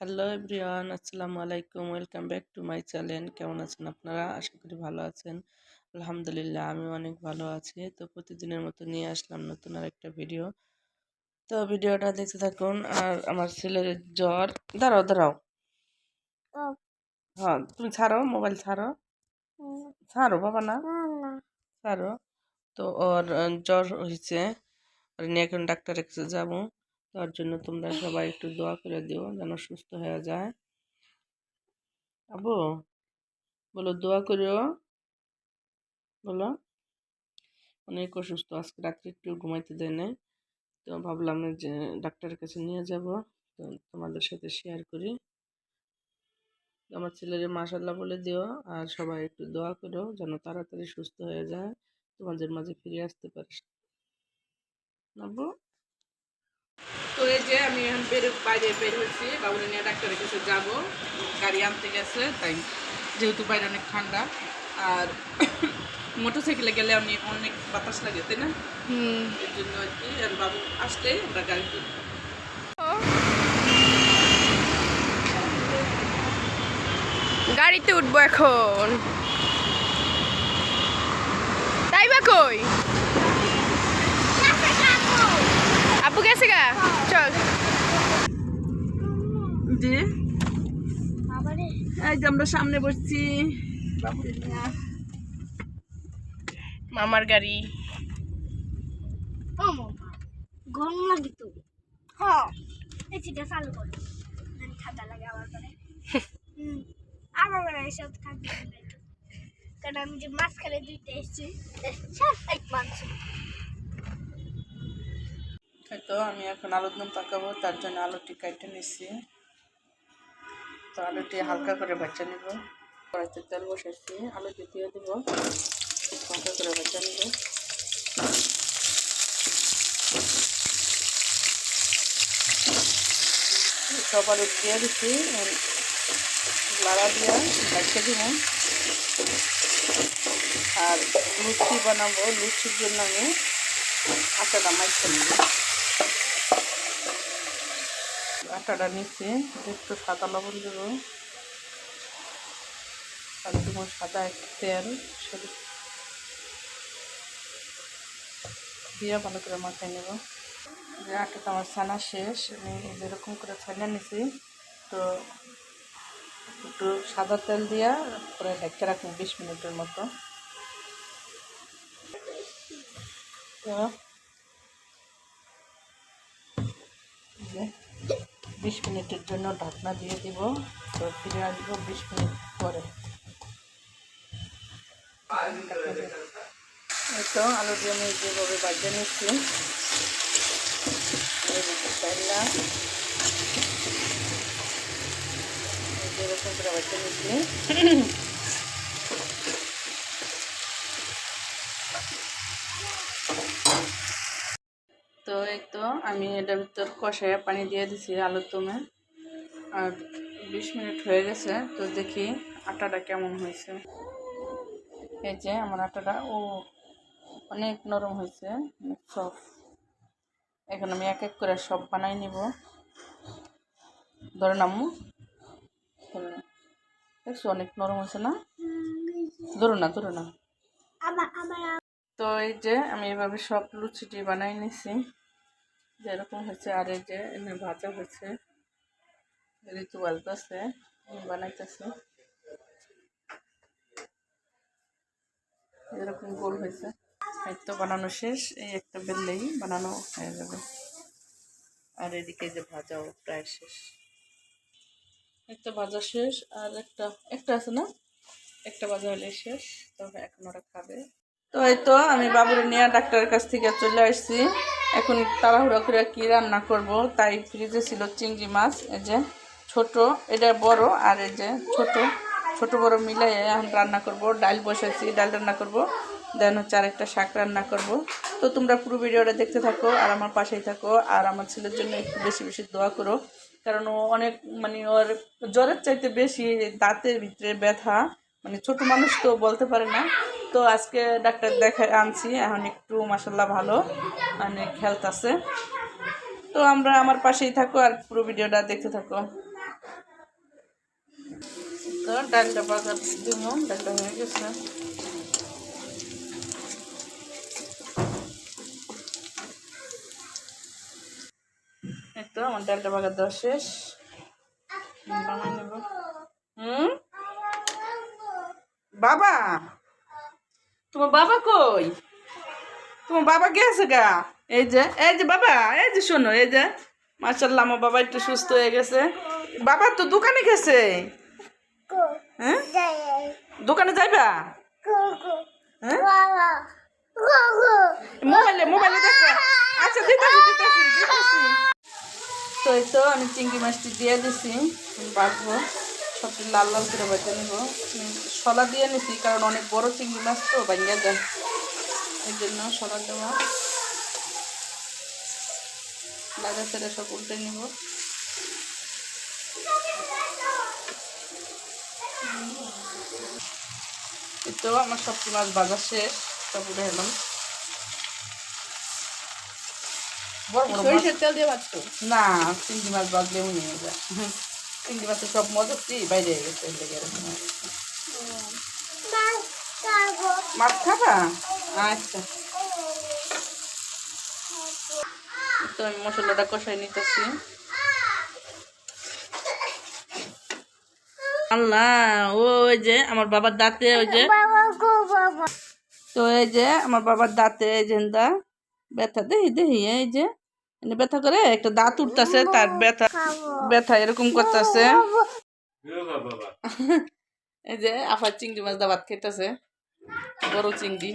Hello everyone আসসালামু আলাইকুম welcome back to my channel. কেমন আছেন আপনারা? আশা করি ভালো আছেন। আলহামদুলিল্লাহ আমি অনেক ভালো আছি। তো প্রতিদিনের মতো নিয়ে আসলাম নতুন আর একটা ভিডিও। তো ভিডিওটা দেখতে থাকুন। আর আমার ছেলের জ্বর দাঁড়াও দাঁড়াও। হ্যাঁ তুমি ছাড়ো মোবাইল ছাড়ো। ছাড়ো বাবা না। ছাড়ো। তো ওর জ্বর হয়েছে। আর নিয়ে এখন ডাক্তারের কাছে যাব। তার জন্য তোমরা সবাই একটু দোয়া করে দিও যেন সুস্থ হয়ে যায়। আবু, বলো দোয়া করিও। বলো। অনেক অসুস্থ, আজকে রাত্রে একটু ঘুমাইতে দেয় নাই। তো ভাবলাম যে ডাক্তারের কাছে নিয়ে যাব, তো তোমাদের সাথে শেয়ার করি। আমার ছেলের মাশাল্লাহ বলে দিও আর সবাই একটু দোয়া করো যেন তাড়াতাড়ি সুস্থ হয়ে যায়। তোমাদের মাঝে ফিরে আসতে পারিস আব্বু তো এই যে আমি এখন বের বাইরে বের হয়েছি বাবুরে নিয়ে ডাক্তারের কাছে যাব। গাড়ি আনতে গেছে তাই যেহেতু বাইরে অনেক ঠান্ডা আর মোটরসাইকেলে গেলে অনেক অনেক বাতাস লাগে তাই না? এর জন্য আর কি আর বাবু আসলে আমরা গাড়ি। গাড়িতে উঠবো এখন। তাই বা কই? গেছে গা চল যে এই যে আমরা সামনে বসছি। মামার গাড়ি। গরম লাগে তো। হ্যাঁ। এসিটা চালু করো। ঠান্ডা লাগে আমার পরে হুম। আমার পরে এসব ঠান্ডা কারণ আমি যে মাঝখানে দুইটা এসেছি সব এক মাংস এই তো আমি এখন আলুর দম পাকাবো, তার জন্য আলুটি কেটে নিচ্ছি তো আলুটি হালকা করে ভাজা নিব। কড়াইতে তেল বসাইছি, আলুটি দিয়ে দেবো। হালকা করে ভাজা নিব। সব আলু দিয়ে দিচ্ছি লাড়া দিয়ে ভাজতে দিব। আর লুচি বানাবো, লুচির জন্য আমি আটাটা মাইছে নেব। আটাটা নিচ্ছি। একটু সাদা লবণ দেব। আর দেবো সাদা একটু তেল। দিয়ে ভালো করে মাখাই নেব। যে আটাটা আমার ছানা শেষ, আমি যেরকম করে ছানা নিছি, তো একটু সাদা তেল দিয়া পরে ঢেকে রাখুন বিশ মিনিটের মতো। তো বিশ মিনিটের জন্য ঢাকনা দিয়ে দিব। তো ফিরে আসব বিশ মিনিট পরে। তো, আলু দিয়ে আমি যেভাবে বাজিয়ে নিচ্ছি। যেরকম করে নিচ্ছি তো এই তো আমি এটার ভিতর কষায় পানি দিয়ে দিছি আলুর দমে আর বিশ মিনিট হয়ে গেছে তো দেখি আটাটা কেমন হয়েছে। এই যে আমার আটাটা ও অনেক নরম হয়েছে সফট এখন আমি এক এক করে সব বানাই নিব। ধরে নামু। দেখছ অনেক নরম হয়েছে না? ধরো না ধরো না। তো এই যে আমি এভাবে সব লুচিটি বানাই নিছি। যেরকম হয়েছে আর এই যে, এনে ভাজা হয়েছে। ঋতু বাজতেছে বানাইতেছে। এরকম গোল হয়েছে তো বানানো শেষ, এই একটা বেললেই বানানো হয়ে যাবে। আর এদিকে যে ভাজাও প্রায় শেষ। তো ভাজা শেষ, আর একটা একটা আছে না? একটা ভাজা হলে শেষ, তবে এখন ওরা খাবে। তো এই তো আমি বাবুরে নিয়ে ডাক্তারের কাছ থেকে চলে আসছি। এখন তাড়াহুড়া করে কি রান্না করব? তাই ফ্রিজে ছিল চিংড়ি মাছ, এই যে ছোট, এটা বড় আর এই যে ছোট। ছোট বড় মিলাই এখন রান্না করব। ডাল বসাইছি, ডাল রান্না করব। দেন হচ্ছে আর একটা শাক রান্না করব। তো তোমরা পুরো ভিডিওটা দেখতে থাকো আর আমার পাশেই থাকো আর আমার ছেলের জন্য একটু বেশি বেশি দোয়া করো। কারণ ও অনেক মানে ওর জ্বরের চাইতে বেশি দাঁতের ভিতরে ব্যথা। মানে ছোট মানুষ তো বলতে পারে না। তো আজকে ডাক্তার দেখা আনছি, এখন একটু মাসাল্লাহ ভালো মানে হেলথ আছে। তো আমরা আমার পাশেই থাকো আর পুরো ভিডিওটা দেখতে থাকো। তো ডালটা পাকা দিব ডালটা হয়ে গেছে। তো আমার ডালটা পাকা দেওয়া শেষ। হুম? বাবা? তোমার বাবা কই? তোমার বাবা গেছে গা। এই যে এই যে বাবা, এই যে শোনো, এই যে। মার্শাল্লাহ আমার বাবা একটু সুস্থ হয়ে গেছে। বাবা, তো দোকানে গেছে? হ্যাঁ? দোকানে যাইবা? হ্যাঁ? মোবাইলে মোবাইলে দেখবে আচ্ছা তো এই তো, আমি চিংড়ি মাছটি দিয়ে দিছি বাঁচবো সবটি লাল লাল করে বেঁচে নেব। শলা দিয়ে নিছি কারণ অনেক বড় চিংড়ি মাছ তো ভাঙ্গা যায়। এই জন্য শলা দেওয়া লাগা ছেড়ে সব উল্টে নিব। তো আমার সবটি মাছ বাজার শেষ সব উঠে এলাম। সরিষার তেল দিয়ে ভাজতো? না চিংড়ি মাছ বাজলেও নিয়ে যায় চিংড়ি মাছের সব মজাটি বাইরে গেছে লেগে মাছ খাবা? আচ্ছা। তো আমি মশলাটা কষাই নিতেছি। আল্লাহ ওই যে আমার বাবার দাঁতে, ওই যে। তো এই যে আমার বাবার দাঁতে, এই যে ব্যথা, দেহি দেহি, এই যে। ব্যথা করে একটা দাঁত উঠতেছে তার ব্যথা ব্যথা এরকম করতেছে। এই যে আফার চিংড়ি মাছ দা ভাত খেতেছে বড় চিংড়ি।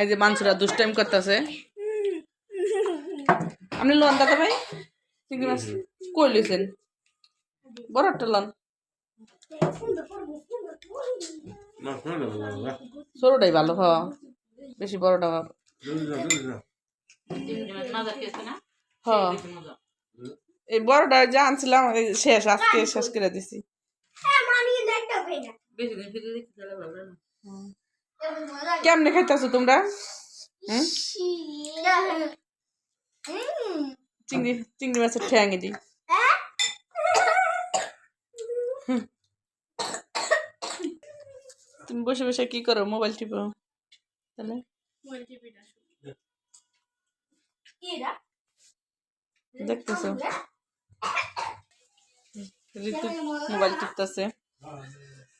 এই যে মাংসরা দুষ্টাইম করতেছে। আপনি লোন দাদা ভাই চিংড়ি মাছ কই লইছেন? বড় একটা লন। ছোটটাই ভালো হ বেশি বড়টা হ এই বড়টা যা আনছিলাম এই শেষ আজকে শেষ করে দিছি। কেমনে খাইতেছো তোমরা? চিংড়ি চিংড়ি মাছের ঠ্যাঙে দি তুমি বসে বসে কি করো? মোবাইল টিপো। তাহলে। দেখতেছো ঋতু মোবাইল টিপতেছে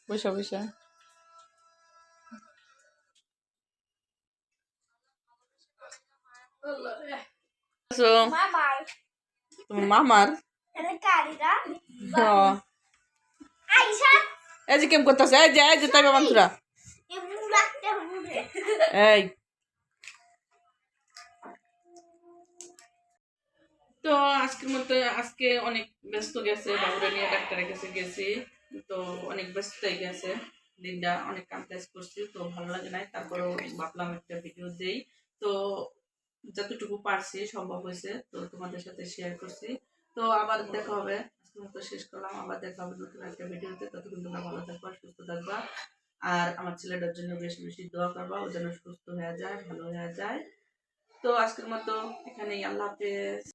বসে বসে মামার এটা হ্যাঁ। এই যে কেম করতেছে এই যে এই যে তাই হবে এই তো আজকের মতো, আজকে অনেক ব্যস্ত গেছে, বাবুরা নিয়ে ডাক্তারের কাছে গেছি। তো অনেক ব্যস্ত হয়ে গেছে। দিনটা অনেক কাজ করছি, তো ভালো লাগে নাই। তারপরেও ভাবলাম একটা ভিডিও দেই। তো যতটুকু পারছি, সম্ভব হয়েছে, তো তোমাদের সাথে শেয়ার করছি। তো আবার দেখা হবে। আজকের মতো শেষ করলাম। আবার দেখা হবে নতুন একটা ভিডিওতে। ততক্ষণ তোমরা ভালো থাকবা, সুস্থ থাকবা। আর আমার ছেলেটার জন্য বেশি বেশি দোয়া করবা, ও যেন সুস্থ হয়ে যায়, ভালো হয়ে যায়। তো আজকের মতো এখানেই। আল্লাহ হাফেজ।